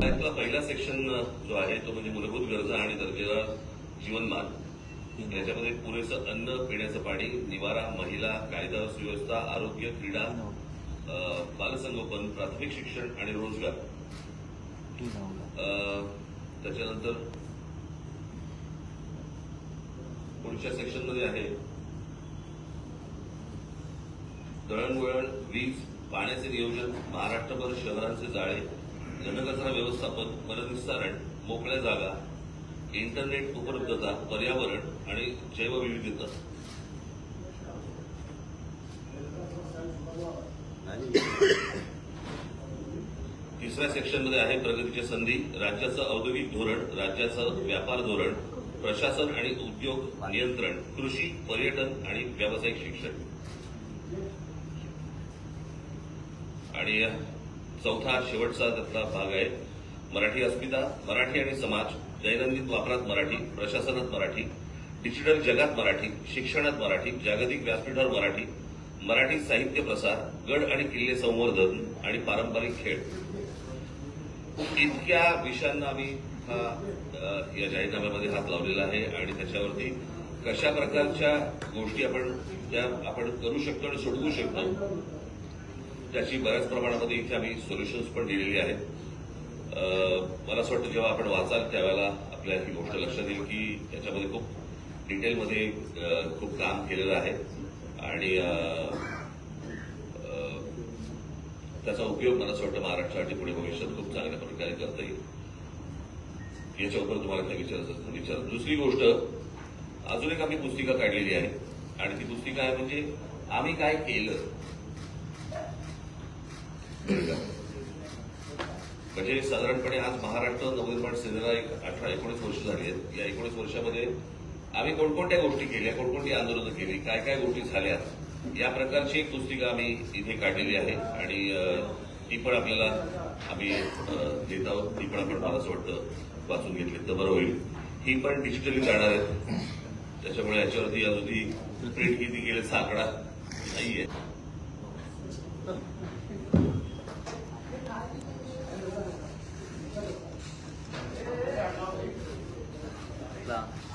पहिला सेक्शन जो आहे तो म्हणजे मूलभूत गरजा आणि दर्जेदार जीवनमान. याच्यामध्ये पुरेसं अन्न पिण्याचं पाणी निवारा महिला कायदा सुव्यवस्था आरोग्य क्रीडा बालसंगोपन प्राथमिक शिक्षण आणि रोजगार. त्याच्यानंतर पुढच्या सेक्शनमध्ये आहे दळणवळण वीज पाण्याचे नियोजन महाराष्ट्रभर शहरांचे जाळे घनकचरा व्यवस्थापन वनविस्तारण मोकळ्या जागा इंटरनेट उपलब्धता पर्यावरण आणि जैवविविधता. तिसऱ्या सेक्शनमध्ये आहे प्रगतीच्या संधी राज्याचं औद्योगिक धोरण राज्याचं व्यापार धोरण प्रशासन आणि उद्योग नियंत्रण कृषी पर्यटन आणि व्यावसायिक शिक्षण. आणि चौथा शेवटचा त्यातला भाग आहे. मराठी अस्मिता मराठी आणि समाज दैनंदिन वापरात मराठी प्रशासनात मराठी डिजिटल जगात मराठी शिक्षणात मराठी जागतिक व्यासपीठावर मराठी मराठी साहित्य प्रसार गड आणि किल्ले संवर्धन आणि पारंपरिक खेळ. इतक्या विषयांना आम्ही हा या जाहीरनाम्यामध्ये हात लावलेला आहे आणि त्याच्यावरती कशा प्रकारच्या गोष्टी आपण त्या आपण करू शकतो आणि सोडवू शकतो त्याची बऱ्याच प्रमाणामध्ये इथे आम्ही सोल्युशन्स पण दिलेली आहेत. मला असं वाटतं जेव्हा आपण वाचाल त्यावेळेला आपल्या ही गोष्ट लक्षात येईल की त्याच्यामध्ये खूप डिटेलमध्ये खूप काम केलेलं आहे. आणि त्याचा उपयोग मला असं वाटतं महाराष्ट्रासाठी पुढे भविष्यात खूप चांगल्या प्रकारे करता येईल. याच्याबरोबर तुम्हाला काही विचारायचं विचार. दुसरी गोष्ट अजून एक आम्ही पुस्तिका काढलेली आहे. आणि ती पुस्तिका आहे म्हणजे आम्ही काय केलं? म्हणजे साधारणपणे आज महाराष्ट्र नवनिर्माण सेनेला एक अठरा एकोणीस वर्ष झाली आहेत. या एकोणीस वर्षामध्ये आम्ही कोणकोणत्या गोष्टी केल्या कोणकोणती आंदोलनं केली काय काय गोष्टी झाल्या या प्रकारची एक पुस्तिका आम्ही इथे काढलेली आहे. आणि ती पण आपल्याला आम्ही देत आहोत. ती पण आपण मला असं वाटतं वाचून घेतली तर बरं होईल. ही पण डिजिटली जाणार आहे त्याच्यामुळे याच्यावरती अजूनही प्रिंट किती केल्याचा आकडा आहे काय यार